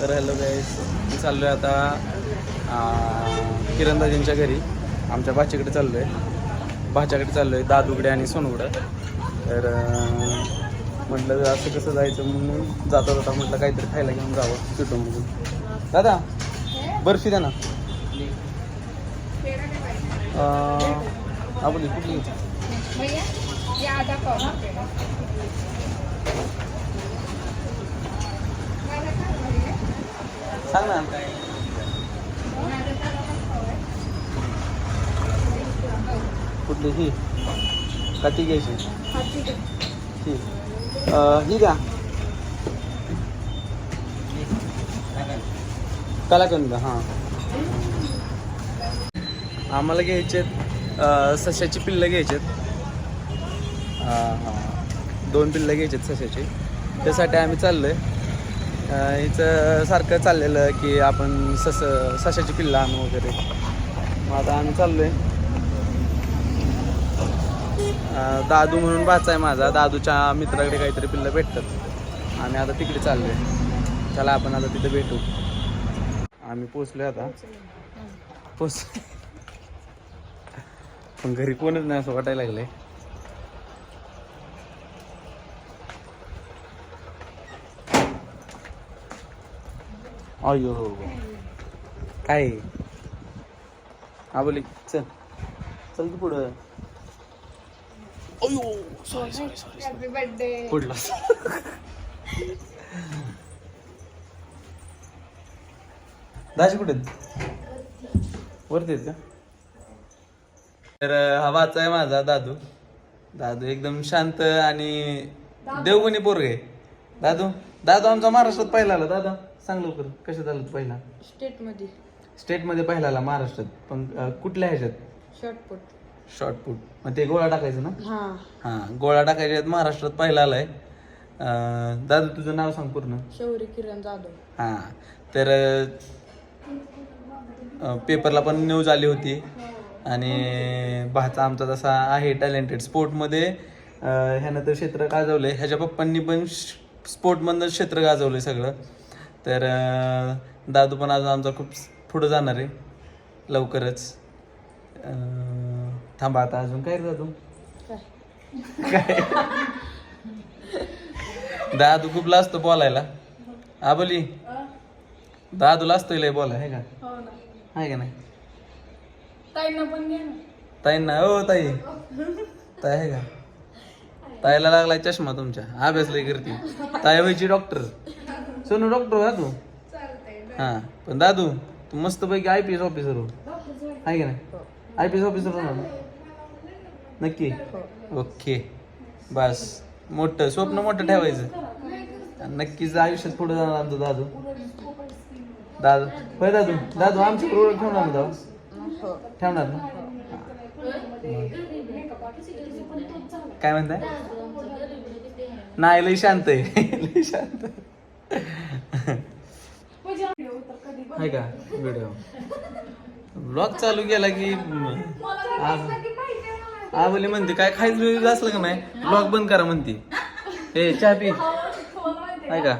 तर हॅलो गाईस मी चाललो आहे आता किरणदाजींच्या घरी. आमच्या भाच्याकडे चाललो आहे भाच्याकडे चाललो आहे दादुगडे आणि सोनूकडे तर म्हटलं असं कसं जायचं म्हणून जाता जाता म्हटलं काहीतरी खायला घेऊन जावं सुटून म्हणून दादा बर्फी द्या ना. आपण कुठली भैया ये आधा पाव पेड़ा सांग ना. काय कुठली? ही. का ती घ्यायची. ही. ही का कलाकंद हां. आम्हाला घ्यायचे आहेत सश्याची पिल्लं घ्यायचेत. हां. दोन पिल्लं घ्यायचेत सश्याची. त्यासाठी आम्ही चाललो आहे हिचं सारखं चाललेलं की आपण सस सशाची पिल्ला आणू वगैरे. मग आता आम्ही चाललो आहे दादू म्हणून भाचा आहे माझा. दादूच्या मित्राकडे काहीतरी पिल्लं भेटतात. आम्ही आता तिकडे चाललो आहे चला आपण आता तिथे भेटू. आम्ही पोचलो आता. पोच पण घरी कोणच नाही असं वाटायला लागलंय. अयो. काय? हा बोली चल. चल की पुढं. अयो सॉरी सॉरी सॉरी बर्थडे पुढला. दाजी कुठे? वरती आहेत का? तर हा वाचा आहे माझा दादू. दादू एकदम शांत आणि देवगुणी पोरग दादू? दादू आमचा महाराष्ट्रात पहिला आला. दादा सांग लवकर कशात आला तू पहिला? स्टेटमध्ये स्टेटमध्ये पहिला आला महाराष्ट्रात. पण अं, कुठल्या ह्याच्यात? Shot put. Shot put. मग ते गोळा टाकायचं ना? हा. हां गोळा टाकायचे आहेत महाराष्ट्रात पहिला आलाय. अं, दादू तुझं नाव सांग पूर्ण. शौर्य किरण जाधव. हां. तर अं, पेपरला पण न्यूज आली होती. आणि भाचा आमचा तसा आहे टॅलेंटेड स्पोर्टमध्ये ह्यानं तर क्षेत्र गाजवलं ह्याच्या पप्पांनी पण स्पोर्टमधनं क्षेत्र गाजवलं सगळं. तर दादू पण अजून आमचा खूप पुढं जाणार आहे. लवकरच. अं, थांबा आता अजून. काय रे दादू? काय? दादू खूप लाजतो बोलायला. हा बोली. दादू लाजतोय लय बोला आहे का? हो ना. आहे का नाही? ताईंना पण ना. ताईंना हो ताई. ताई आहे का? ताईला लागलाय चष्मा तुमच्या. अभ्यास लय करते. ताई व्हायची डॉक्टर सोनू डॉक्टर दादू? हा पण दादू तू मस्त पैकी आय पी एस ऑफिसर हो. आहे का नाही? आय पी एस ऑफिसर होणार? नक्की? ओके. बस. मोठं स्वप्न मोठं ठेवायचं. नक्कीच आयुष्यात पुढे जाणार आमचं दादू. दादू. होय दादू? दादू आमच्या ओळख ठेवणार दादू? ठेवणार ना? काय म्हणताय? नाही लय शांत आहे. लय शांत आहे. का? व्हिडिओ ब्लॉग चालू केला की आज आवली म्हणते काय खायचं असलं का नाही ब्लॉग बंद करा म्हणते. हे चहा पी. आहे का?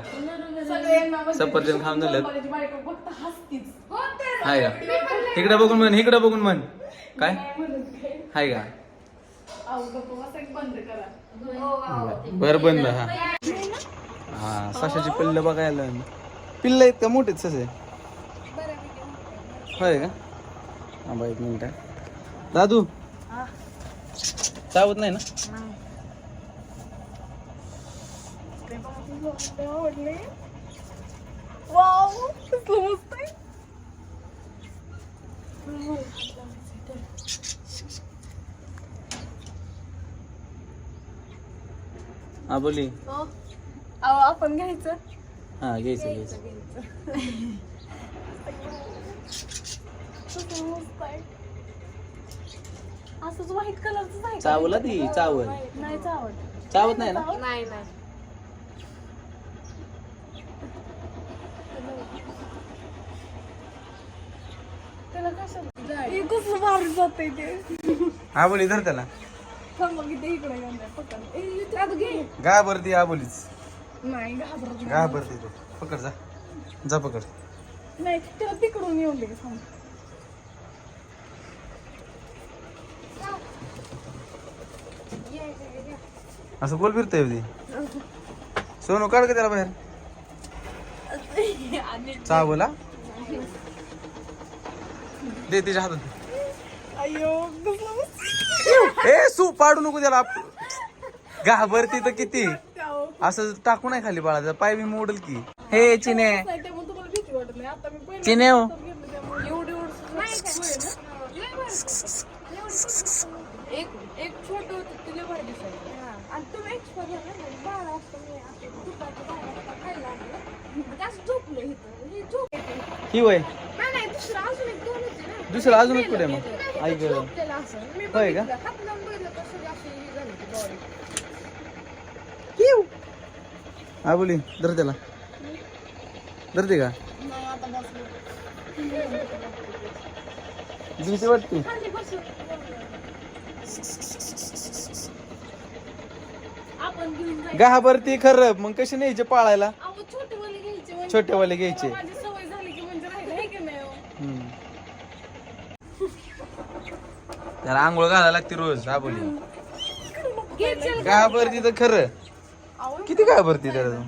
सफरचंद खाऊन झालं आहे का? इकडे बघून म्हण इकडे बघून म्हण. काय? आहे का? बर बंद हा. हा सशाची पिल्ल बघायला पिल्ल आहेत का मोठेच ससे? होय का? हा एक मिनिट दादू? चावत नाही ना? हा बोली. अहो आपण घ्यायचं. हा घ्यायचं घ्यायचं असंच व्हाईट कलरच आहे चावला ती चावल. नाही चावत. चावत नाही ना? नाही नाही. त्याला कसं? कसं मारून जाते ते? हा बोली धर त्याला. थांब मग इथे इकडे घेऊन जा, पकड. ए, इथे आता घे गा बरं ती हा बोलीच नाही. घाबरत ती. पकड जा. जा पकड. नाही त्याला तिकडून येऊन दे. असं बोल फिरतोय ती. सोनू काढ का त्याला बाहेर. आणि चा बोला दे तिच्या हातात. अयो ए सू पाडू नको त्याला. घाबरती तर किती? असं टाकू नाही खाली बाळा पाय बी मोडल की. हे चिने. चिने हो. ही वय. दुसरं दुसरं अजून एक कुठे मग? मी होय का? हे बोली. धर त्याला. धरते का. भीती वाटते आपण घेऊन जायचं खरं. मग कशी न्यायचे पाळायला? अहो छोटेवाले घ्यायचे. म्हणजे छोटेवाले घ्यायचे. माझी सवय झाली की म्हणजे राहिलं आहे की नाही हो? हम्म. त्याला आंघोळ घालायला लागते रोज बोली घे घाबरती तर खरं? किती घाबरती चला.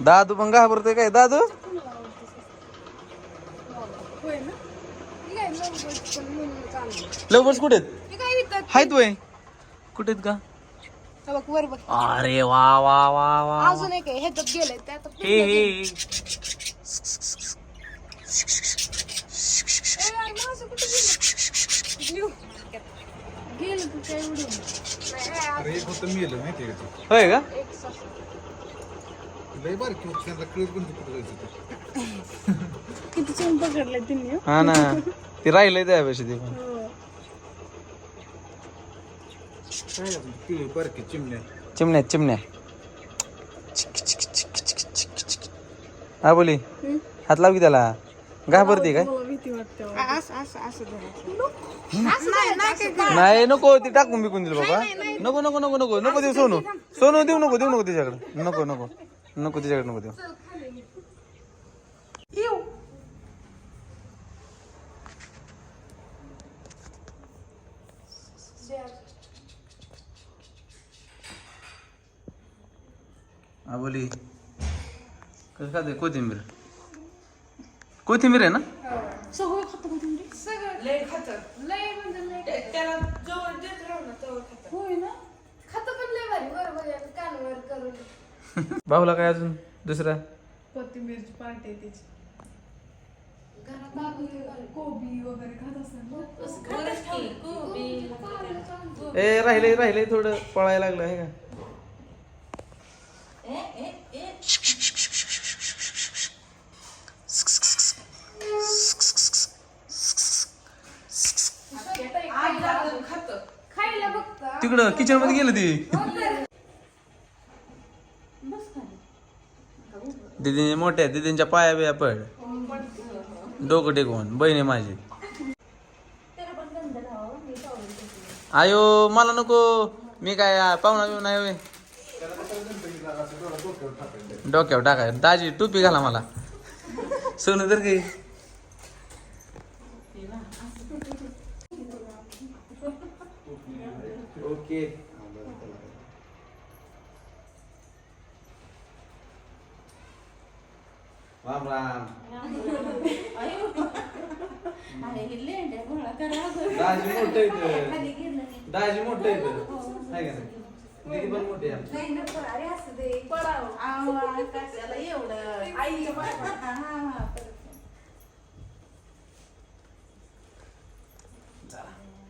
दादू पण घाबरतोय काय? दादू. लवकर कुठे विकत हायत वय. कुठे का? बघ वर बघ. अरे वा वा वा वा अजून एक आहे गेलंय हे हे ए, अरे माझं कुठं गेलं? लिहू. गेलं तू काय उडून नाही, अरे एक होतं का ते? होय का? एक लय कळत पण जायचं ते. किती त्यांनी हो. हा ना. ते राहिलंय त्यापेक्षा ते पण हो. काय अजून पिळे बारकी चिमण्या चिमण्या. हा बोली. हात लाव की त्याला. घाबरते काय? नाही नको ती टाकून बिकून दिलं बाबा. नको नको नको नको नको देऊ सोनू. सोनू देऊ नको देऊ नको तिच्याकडे. नको नको. नको तिच्याकडे नको देऊ. हा बोली कसं खाते? कोथिंबीर. कोथिंबीर आहे ना? सगळं खातं का तुम्ही? लय खातं. लय म्हणजे लय. ते- त्याला जवळ देत राहू ना, तेव्हा खातं. होय ना? खातं पण लय भारी. बरोबर आहे कानवर करून भाऊला काय अजून? दुसरा? कोथिंबीरची पार्टी आहे त्याची बाकी कोबी वगैरे खात बरंच की, कोबी, ए राहिले राहिले थोडं पळायला लागलं आहे का ए, ए, ए. आज जातं, खातं. खायला बघता तिकडं किचनमध्ये गेलं ती. दिदीने मोठ्या दिदींच्या पाया बिया पड. डोकं टेकवून बहिणी माझी. आयो मला नको. मी काय पाहुणा बिवणा आहे. डोक्यावर टाकाय दाजी टोपी घाला मला. सोनं तर काही ओके. राम राम. अरे, लेंड्या गोळा करा. अगं. दाजी मोठं. दाजी मोठं आहे का नाही? दीदी पण मोठी आहे. आमची. नाही नको, अरे असं दे. पडावं. आवा, कशाला एवढं. आईच्या बाबा. हा, हा, हा, परत.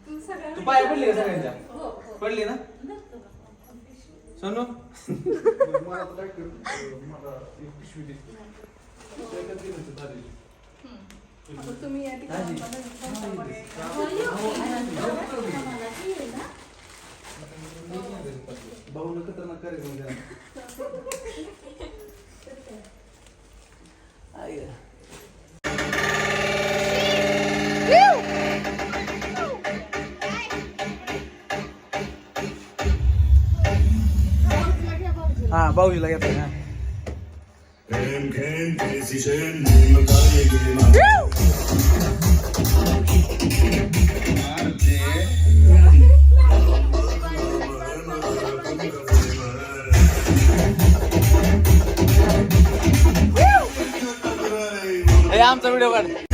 तू पाय पडली का सगळ्यांच्या? पडली ना? सोनू? मला तर काय कर मला एक पिशवी दे. त्याच्यात दिलं होतं दादीची. आता तुम्ही या ठिकाणी हा भाऊ नका त्यांना करे हा बाहुलीला घेतलं ना Woo! आमचा व्हिडिओ काढ.